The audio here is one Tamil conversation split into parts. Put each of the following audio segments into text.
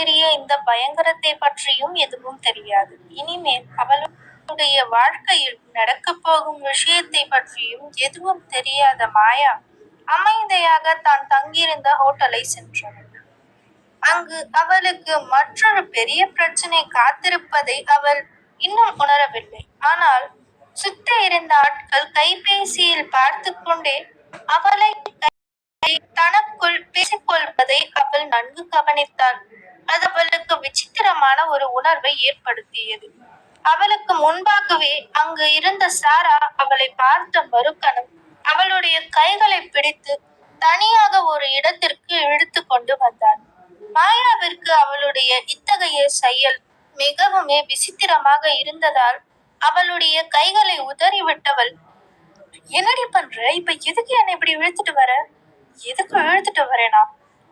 அந்த பயங்கரத்தை பற்றியும் எதுவும் தெரியாது. இனிமேல் அவளுடைய வாழ்க்கையில் நடக்கப் போகும் விஷயத்தை பற்றியும் எதுவும் தெரியாத மாயா அமைதியாக தான் தங்கியிருந்த ஹோட்டலை சென்றவள் அங்கு அவளுக்கு மற்றொரு பெரிய பிரச்சனை காத்திருப்பதை அவள் இன்னும் உணரவில்லை. ஆனால் சுற்றி இருந்த ஆட்கள் கைபேசியில் பார்த்து கொண்டே அவளை தனக்குள் பேசிக்கொள்வதை அவள் நன்கு கவனித்தாள். அது அவளுக்கு விசித்திரமான ஒரு உணர்வை ஏற்படுத்தியது. அவளுக்கு முன்பாகவே அங்கு இருந்த சாரா அவளை பார்த்த மறுக்கணம் அவளுடைய கைகளை பிடித்து தனியாக ஒரு இடத்திற்கு இழுத்து கொண்டு வந்தாள் மாயாவிற்கு அவளுடைய இத்தகைய செயல் மிகவுமே விசித்திரமாக இருந்ததால் அவளுடைய கைகளை உதறிவிட்டவள் என்னடி பண்ற? இப்ப எதுக்கு என்னை இப்படி இழுத்துட்டு வர? எதுக்கு இழுத்துட்டு வரேனா?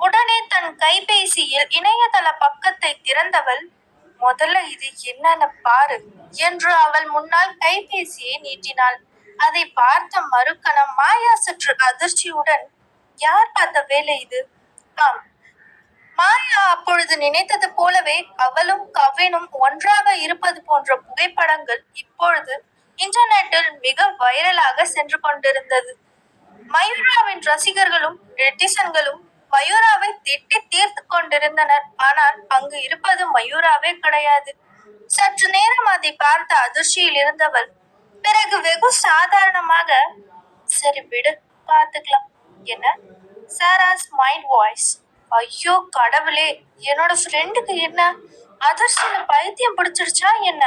உடனே தன் கைபேசியில் இணையதள பக்கத்தை திறந்தவள் முதல்ல இது என்னன்னு பாரு என்று அவள் முன்னால் கைபேசியை நீட்டினாள். அதை பார்த்த மறுக்கணம் மாயா சற்று அதிர்ச்சியுடன் யார் பார்த்த வேலை இது? ஆம். மாயா அப்பொழுது நினைத்தது போலவே அவளும் கவினும் ஒன்றாக இருப்பது போன்ற புகைப்படங்கள் இப்பொழுது இன்டர்நெட்டில் மிக வைரலாக சென்று கொண்டிருந்தது. மயூராவின் ரசிகர்களும் நெட்டிசன்களும் மயூராவை திட்டி தீர்த்து கொண்டிருந்தனர். ஆனால் அங்கு இருப்பது மயூராவே கிடையாது. சற்று நேரம் அதை பார்த்த அதிர்ச்சியில் இருந்தவள் பிறகு வெகு சாதாரணமாக சரி விடு பார்த்துக்கலாம். என்ன? சாராஸ் மைண்ட் வாய்ஸ் ஐயோ கடவுளே என்னோட ஃப்ரெண்டுக்கு என்ன? அதிர்ஷ்ட பைத்தியம் பிடிச்சிருச்சா என்ன?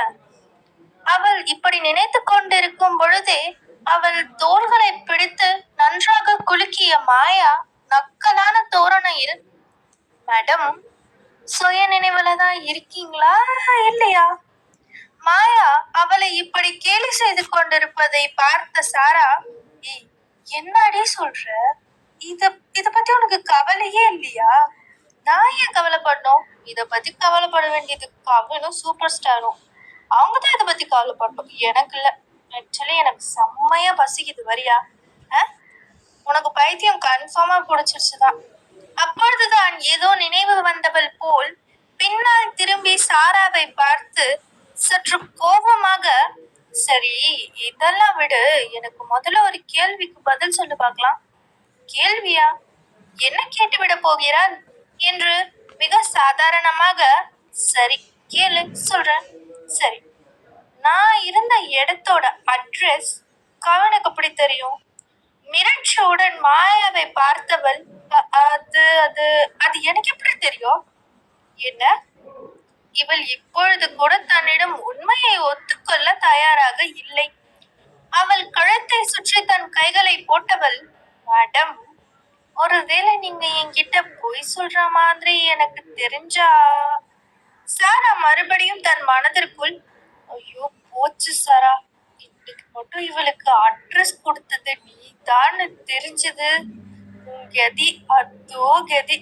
அவள் இப்படி நினைத்து கொண்டிருக்கும் பொழுதே அவள் தோள்களை பிடித்து நன்றாக குலுக்கிய மாயா நக்கலான தோரணையில் மேடம் சுய நினைவுல தான் இருக்கீங்களா? இல்லையா? மாயா அவளை இப்படி கேலி செய்து கொண்டிருப்பதை பார்த்த சாரா ஏய் என்னடி சொல்ற? இத இத பத்தி உனக்கு கவலையே இல்லையா? நான் ஏன் கவலைப்படணும்? இத பத்தி கவலைப்பட வேண்டியது கவனும் சூப்பர் ஸ்டாரும் அவங்க தான் இதை பத்தி கவலைப்படணும். எனக்கு இல்ல. ஆக்சுவலி எனக்கு செம்மையா பசிக்குது. வரியா? உனக்கு பைத்தியம் கன்ஃபார்மா பிடிச்சிருச்சுதான். அப்பொழுதுதான் ஏதோ நினைவு வந்தவள் போல் பின்னால் திரும்பி சாராவை பார்த்து சற்று கோபமாக சரி இதெல்லாம் விடு. எனக்கு முதல்ல ஒரு கேள்விக்கு பதில் சொல்லு பார்க்கலாம். கேள்வியா? என்ன கேட்டுவிட போகிறார் என்று மிக சாதாரணமாக சரி கேளு சொல்றேன். சரி நான் இருந்த இடத்தோட அட்ரஸ் கவனுக்கு எப்படி தெரியும்? மிரட்சியுடன் மாயாவை பார்த்தவள் அது அது அது எனக்கு எப்படி தெரியும்? என்ன? இவள் இப்பொழுது கூட தன்னிடம் உண்மையை ஒத்துக்கொள்ள தயாராக இல்லை. அவள் கழுத்தை சுற்றி தன் கைகளை போட்டவள் மேடம் ஒருவேளை நீங்க என்கிட்ட பொய் சொல்ற மாதிரி எனக்கு தெரிஞ்சா? சாரா மறுபடியும் தன் மனதிற்குள் ஐயோ போச்சு சாரா. இன்னைக்கு மட்டும் இவளுக்கு அட்ரஸ் கொடுத்தது நீதான்னு தெரிஞ்சது. உன் கதி அதோ கதி.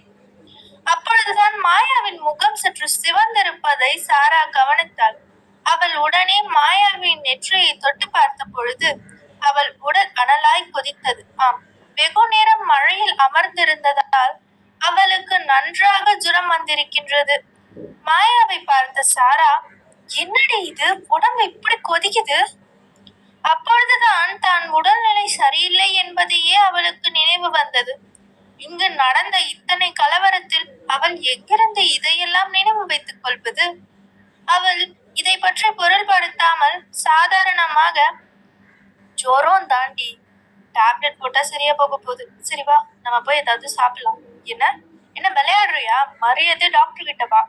அப்பொழுதுதான் மாயாவின் முகம் சற்று சிவந்திருப்பதை சாரா கவனித்தாள். அவள் உடனே மாயாவின் நெற்றியை தொட்டு பார்த்த பொழுது அவள் உடல் அனலாய் கொதித்தது. ஆம் வெகு நேரம் மழையில் அமர்ந்திருந்ததால் அவளுக்கு நன்றாக ஜுரம் வந்திருக்கின்றது. மாயாவை பார்த்த சாரா என்னடி இது? உடம்பு இப்படி கொதிக்குது? அப்பொழுதுதான் தான் உடல்நிலை சரியில்லை என்பதையே அவளுக்கு நினைவு வந்தது. இங்கு நடந்த இத்தனை கலவரத்தில் அவள் எங்கிருந்து இதையெல்லாம் நினைவு வைத்துக் கொள்வது? அவள் இதை பற்றி பொருள்படுத்தாமல் சாதாரணமாக ஜோரம் தாண்டி டேப்லெட் போட்டா சரியா போக போகுது. சரி வா நம்ம போய் ஏதாவது சாப்பிடலாம். என்ன? என்ன விளையாடுறியா? மரியாதை டாக்டர் கிட்ட வா.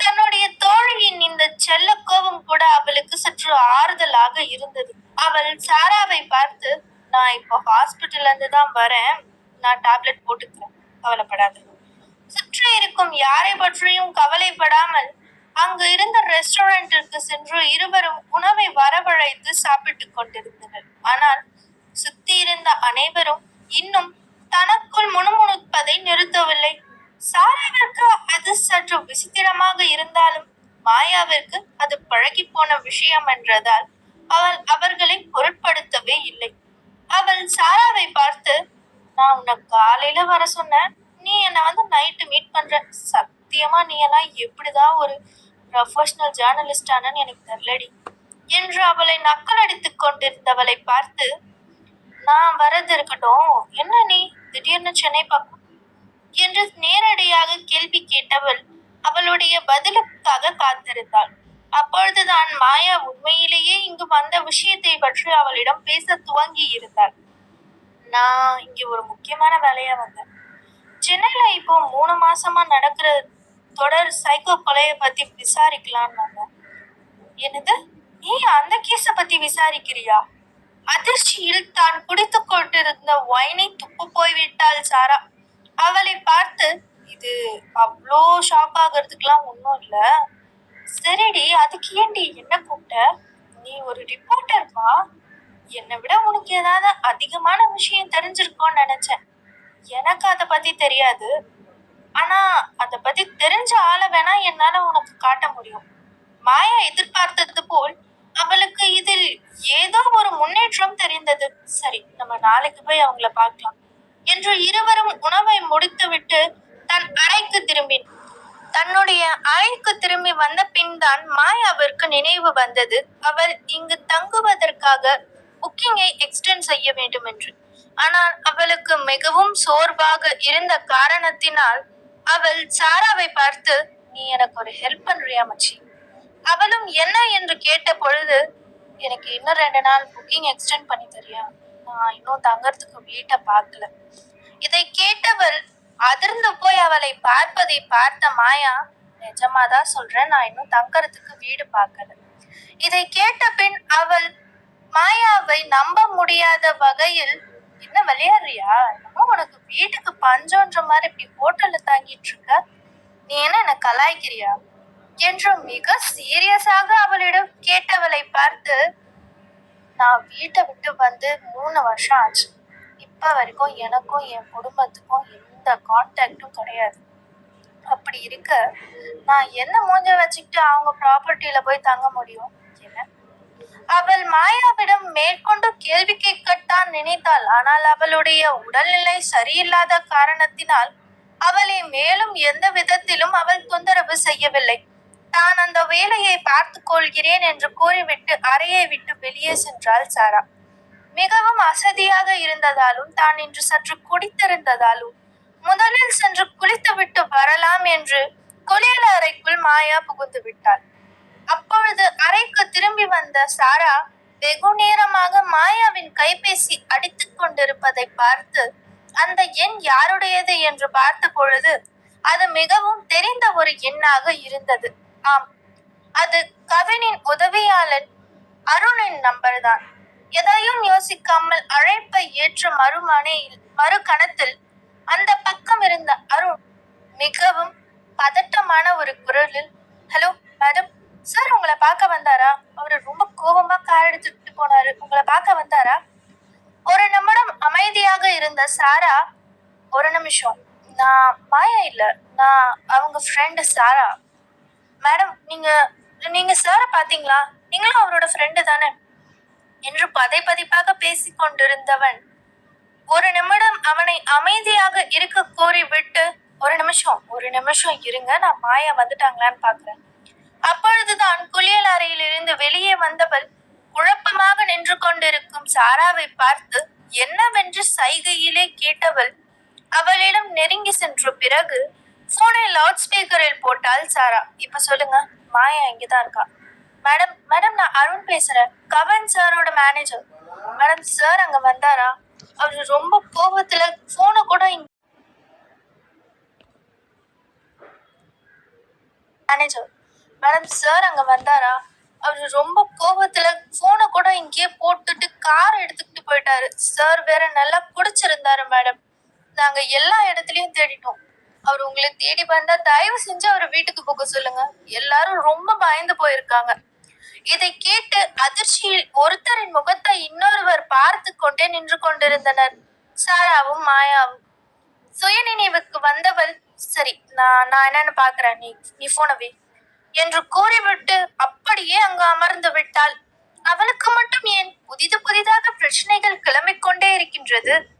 தன்னுடைய தோழியின் இந்த செல்ல கோபம் கூட அவளுக்கு சற்று ஆறுதலாக இருந்தது. அவள் சாராவை பார்த்து நான் இப்போ ஹாஸ்பிட்டல்ல இருந்து தான் வரேன். நான் டேப்லெட் போட்டுக்கிறேன். கவலைப்படாத. சுற்றி இருக்கும் யாரை பற்றியும் கவலைப்படாமல் அங்கு இருந்த ரெஸ்டாரண்டிற்கு சென்று இருவரும் உணவை வரவழைத்து சாப்பிட்டுக் கொண்டிருந்தனர். ஆனால் சுத்தி இருந்த அனைவரும் இன்னும் தனக்குள் முணுமுணுப்பதை நிறுத்தவில்லை. சாராவிற்கு அது சற்று விசித்திரமாக இருந்தாலும் மாயாவிற்கு அது பழகி போன விஷயம் என்றதால் அவள் அவர்களை பொருட்படுத்தவே இல்லை. அவள் சாராவை பார்த்து நான் உன்னை காலையில வர சொன்னேன். நீ என்னை வந்து நைட்டு மீட் பண்ற. சக்தி சத்தியமா நீ எல்லாம் எப்படிதான் ஒரு ப்ரொஃபஷனல் ஜேர்னலிஸ்ட் ஆனன்னு எனக்கு தெரியலடி. என்று அவளை நக்கல் அடித்து கொண்டிருந்தவளை பார்த்து நான் வரது இருக்கட்டும். என்ன நீ? திடீர்னு சென்னை பக்கம்? என்று நேரடியாக கேள்வி கேட்டவள் அவளுடைய பதிலுக்காக காத்திருந்தாள். அப்பொழுதுதான் மாயா உண்மையிலேயே இங்கு வந்த விஷயத்தை பற்றி அவளிடம் பேச துவங்கி இருந்தாள் நான் இங்கே ஒரு முக்கியமான வேலையா வந்தேன். சென்னையில இப்போ மூணு மாசமா நடக்கிற தொடர் சைக்கோ கொலையை பத்தி விசாரிக்கலான்னு என்னது? நீ அந்த கேஸ பத்தி விசாரிக்கிறியா? அதிர்ச்சியில் தான் குடித்து கொண்டிருந்த ஒயினை துப்பு போய்விட்டாள் சாரா. அவளை பார்த்து இது அவ்வளோ ஷாக் ஆகிறதுக்கெல்லாம் ஒன்றும் இல்லை. சரிடி அதுக்கு ஏண்டி என்ன கூப்பிட்ட? நீ ஒரு ரிப்போர்ட்டர்மா என்னை விட உனக்கு ஏதாவது அதிகமான விஷயம் தெரிஞ்சிருக்கோன்னு நினைச்சேன். எனக்கு அதை பத்தி தெரியாது. ஆனா அதை பத்தி தெரிஞ்ச ஆளை வேணா என்னால உனக்கு காட்ட முடியும். மாயா எதிர்பார்த்தது போல் அவளுக்கு இதில் ஏதோ ஒரு முன்னேற்றம் தெரிந்தது. சரி நம்ம நாளைக்கு போய் அவங்கள பார்க்கலாம் என்று இருவரும் உணவை முடித்துவிட்டு தன் அறைக்கு திரும்பின். தன்னுடைய அறைக்கு திரும்பி வந்த பின் தான் மாயாவிற்கு நினைவு வந்தது. அவள் இங்கு தங்குவதற்காக புக்கிங்கை எக்ஸ்டெண்ட் செய்ய வேண்டும் என்று ஆனால் அவளுக்கு மிகவும் சோர்வாக இருந்த காரணத்தினால் அவள் சாராவை பார்த்து நீ எனக்கு ஒரு ஹெல்ப் பண்றியா மச்சி? அவளும் என்ன? என்று கேட்ட பொழுது எனக்கு இன்னும் ரெண்டு நாள் புக்கிங் எக்ஸ்டெண்ட் பண்ணி தெரியா? நான் இன்னும் தங்கறதுக்கு வீட்டை பார்க்கல. இதை கேட்டவள் அதிர்ந்து போய் அவளை பார்ப்பதை பார்த்த மாயா நிஜமாதான் சொல்றேன் நான் இன்னும் தங்கறதுக்கு வீடு பார்க்கல. இதை கேட்ட பின் அவள் மாயாவை நம்ப முடியாத வகையில் என்ன விளையாடுறியா? என்னமோ உனக்கு வீட்டுக்கு பஞ்சம்ன்ற மாதிரி இப்படி ஹோட்டல்ல தாங்கிட்டு இருக்க. நீ என்ன என்ன கலாய்க்கிறியா? என்று மிக சீரியஸாக அவளிடம் கேட்டவளை பார்த்து நான் வீட்டை விட்டு வந்து மூணு வருஷம் ஆச்சு. இப்ப வரைக்கும் எனக்கும் என் குடும்பத்துக்கும் எந்த கான்டாக்டும் கிடையாது. அப்படி இருக்க நான் என்ன மூஞ்ச வச்சுக்கிட்டு அவங்க ப்ராப்பர்ட்டியில போய் தங்க முடியும்? அவள் மாயாவிடம் மேற்கொண்டு கேள்வி கேட்கத்தான் நினைத்தாள். ஆனால் அவளுடைய உடல்நிலை சரியில்லாத காரணத்தினால் அவளை மேலும் எந்த விதத்திலும் அவள் தொந்தரவு செய்யவில்லை. தான் அந்த வேலையை பார்த்து கொள்கிறேன் என்று கூறிவிட்டு அறையை விட்டு வெளியே சென்றாள் சாரா. மிகவும் அசதியாக இருந்ததாலும் தான் இன்று சற்று குடித்திருந்ததாலும் முதலில் சென்று குளித்துவிட்டு வரலாம் என்று குளியல அறைக்குள் மாயா புகுந்து விட்டாள். அப்பொழுது அறைக்கு திரும்பி வந்த சாரா வெகு நேரமாக மாயாவின் கைபேசி அடித்துக் கொண்டிருப்பதை பார்த்து அந்த எண் யாருடையது? என்று பார்த்த பொழுது அது மிகவும் தெரிந்த ஒரு எண்ணாக இருந்தது. ஆம் அது கவினின் உதவியாளன் அருணின் நம்பர் தான் எதையும் யோசிக்காமல் அழைப்பை ஏற்ற மறுமனையில் மறு கணத்தில் அந்த பக்கம் இருந்த அருண் மிகவும் பதட்டமான ஒரு குரலில் ஹலோ மேடம் சார் உங்களை பார்க்க வந்தாரா? அவரு ரொம்ப கோபமா கார் எடுத்துட்டு போனாரு. உங்களை பார்க்க வந்தாரா? ஒரு நிமிடம் அமைதியாக இருந்த சாரா ஒரு நிமிஷம். நான் மாயா இல்ல. நான் அவங்க ஃப்ரெண்டு சாரா. மேடம் நீங்க நீங்க சாரை பாத்தீங்களா? நீங்களும் அவரோட ஃப்ரெண்டு தானே? என்று பதை பதிப்பாக பேசி கொண்டிருந்தவன் ஒரு நிமிடம் அவனை அமைதியாக இருக்க கோரி விட்டு ஒரு நிமிஷம் ஒரு நிமிஷம் இருங்க. நான் மாயா வந்துட்டாங்களான்னு பாக்குறேன். அப்பொழுதுதான் குளியல் அறையில் இருந்து வெளியே வந்தவள் குழப்பமாக நின்று கொண்டிருக்கும் சாராவை பார்த்து என்னவென்று சைகையிலே கேட்டவள்? அவளிடம் நெருங்கி சென்ற பிறகு போனை லவுட் ஸ்பீக்கரில் போட்டால் சாரா. இப்ப சொல்லுங்க மாயா இங்கதான் இருக்கா? மேடம் மேடம் நான் அருண் பேசுறேன். கவன் சாரோட மேனேஜர் மேடம் சார் அங்க வந்தாரா? அவர் ரொம்ப கோபத்துல போனை கூட மேனேஜர் மேடம் சார் அங்க வந்தாரா? அவரு ரொம்ப கோபத்துல போனை கூட இங்கேயே போட்டுட்டு கார் எடுத்துக்கிட்டு போயிட்டாரு. சார் வேற நல்லா குடிச்சிருந்தாரு மேடம் நாங்க எல்லா இடத்துலயும் தேடிட்டோம். அவர் உங்களை தேடி வந்தா தயவு செஞ்சு அவர் வீட்டுக்கு போக சொல்லுங்க. எல்லாரும் ரொம்ப பயந்து போயிருக்காங்க. இதை கேட்டு அதிர்ச்சியில் ஒருத்தரின் முகத்தை இன்னொருவர் பார்த்து கொண்டே நின்று கொண்டிருந்தனர். சாராவும் மாயாவும். சுயநினைவுக்கு வந்தவள் சரி நான் நான் என்னன்னு பாக்குறேன். நீ நீ போனவே என்று கூறிவிட்டு அப்படியே அங்கு அமர்ந்து விட்டாள். அவளுக்கு மட்டும் ஏன் புதிது புதிதாக பிரச்சனைகள் கிளம்பிக் கொண்டே இருக்கின்றது?